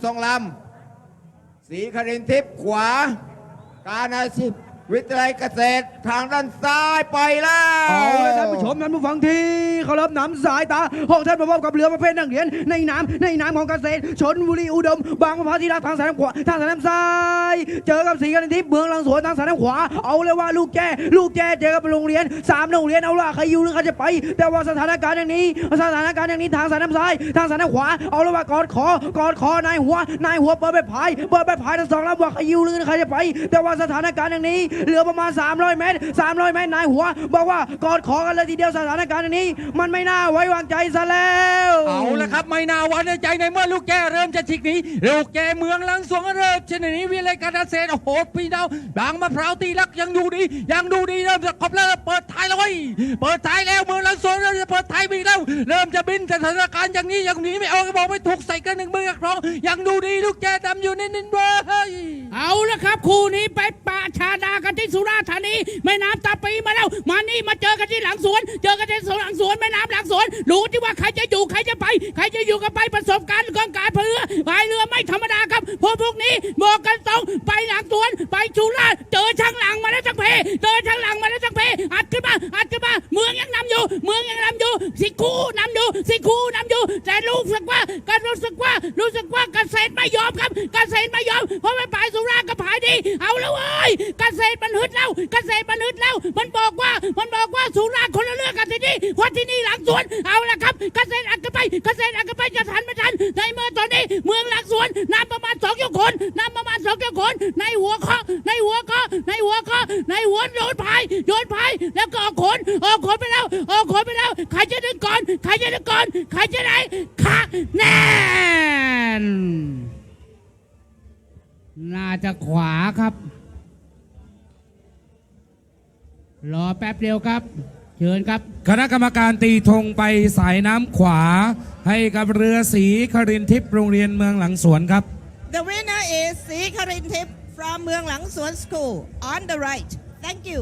ำสองลำสีครินทิพย์ขวา การอาชีพวิทยาลัยเกษตรทางด้านซ้ายไปแล้ว เอาลยท่านผู้ชมท่านผู้ฟังที่ เคารพน้ำสายตาหองท่านประกอบกับเรือประเภทนักเรียนในน้ำในน้ำของเกษตรชนบุรีอุดม บางมะพร้าที่รักทางสายน้ำขวาทางสายน้ำซ้าย เจอกับสีกันทิพย์เมืองลังสวนทางสายน้ำขวา เอาเลยว่าลูกแจ้ลูกแจ้เจอกับโรงเรียนสามโรงเรียนเอาละใครอยู่หรือใครจะไป แต่ว่าสถานการณ์อย่างนี้ สถานการณ์อย่างนี้ทางสายน้ำซ้าย ทางสายน้ำขวา เอาเลยว่ากอดคอกอดคอนายหัวนายหัวเปิดไปพายเปิดไปพายทั้งสองลำว่าใครอยู่หรือใครจะไป แต่ว่าสถานการณ์อย่างนี้ เหลือประมาณ 300 เมตร 300 เมตรนายหัว บอกว่ากอดคอกันเลยทีเดียวสถานการณ์อย่างนี้มันไม่น่าไว้วางใจซะแล้วเอาละครับไม่น่าหวันใจในเมื่อลูกแกเริ่มจะฉิกหนีลูกแกเมืองลังสวงเริ่มชนะหนีวิเลยการเกษตรโอ้โหพี่ดาวบางมะพร้าวตีรักยังดูดี ยังดูดีเริ่มจะครบแล้วเปิดท้ายแล้วเว้ยเปิดท้ายแล้วเมืองลังสวงเริ่มจะเปิดท้ายไปอีกแล้ว เริ่มจะบินแต่สถานการณ์อย่างนี้ยังหนีไม่ออกบอกไม่ถูกใส่กันหนึ่งมือครองยังดูดีลูกแกดำอยู่นิดๆเว้ยเอาละครับคู่นี้ไปป่าชาดากันที่ สุราษฎร์ธานีแม่น้ำตาปีมาแล้ว มานี่มาเจอกันที่หลังสวน เจอกันที่หลังสวนแม่น้ำหลังสวนดูที่ว่าใครจะอยู่ใครจะไป ใครจะอยู่กันไปประสบการณ์ของการพายเรือพายเรือไม่ธรรมดาครับเพราะพวกนี้บอกกันตรงไปหลังสวน ไปสุราษฎร์เจอช่างหลังมาแล้วจังเพเจอช่างหลังมาแล้วจังเพอัดขึ้นมาอัดขึ้นมาเมืองยังำอยู่เมืองยังนำอยู่สิคูนำอยู่สิคูนำอยู่แต่รู้สึกว่าก็รู้สึกว่ารู้สึกว่าเกษตรไม่ยอมครับเกษตรไม่ยอมเพราะไปพายสุราษฎร์ก็ผายดี เอาแล้วเอ้ยเกษตรมันฮึดแล้วเกษตรมันฮึดแล้ว มันบอกว่ามันบอกว่าสุราคนละเรื่องกันที่นี่เพราที่นี่หลังสวนเอาละครับเกษตร อัดกันไปเกษตรอัดกันไปจะทันไม่ทันในเมื่อตอนนี้เมืองหลังสวนนำประมาณสองยกคนนำประมาณสองยกคนในหัวข้อในหัวข้อในหัวข้อในหัวโยนพายโยนพายแล้วก็ออกขนออกขนไปแล้วออกขนไปแล้วใครจะดึงก่อนใครจะดึงก่อนใครจะได้คะแนนน่าจะขวาครับ รอแป๊บเดียวครับ เชิญครับ คณะกรรมการตีธงไปสายน้ำขวา ให้กับเรือสีครินทิพย์โรงเรียนเมืองหลังสวนครับ The winner is Sri Karin Tip from Muang Lang Suan School on the right. Thank you.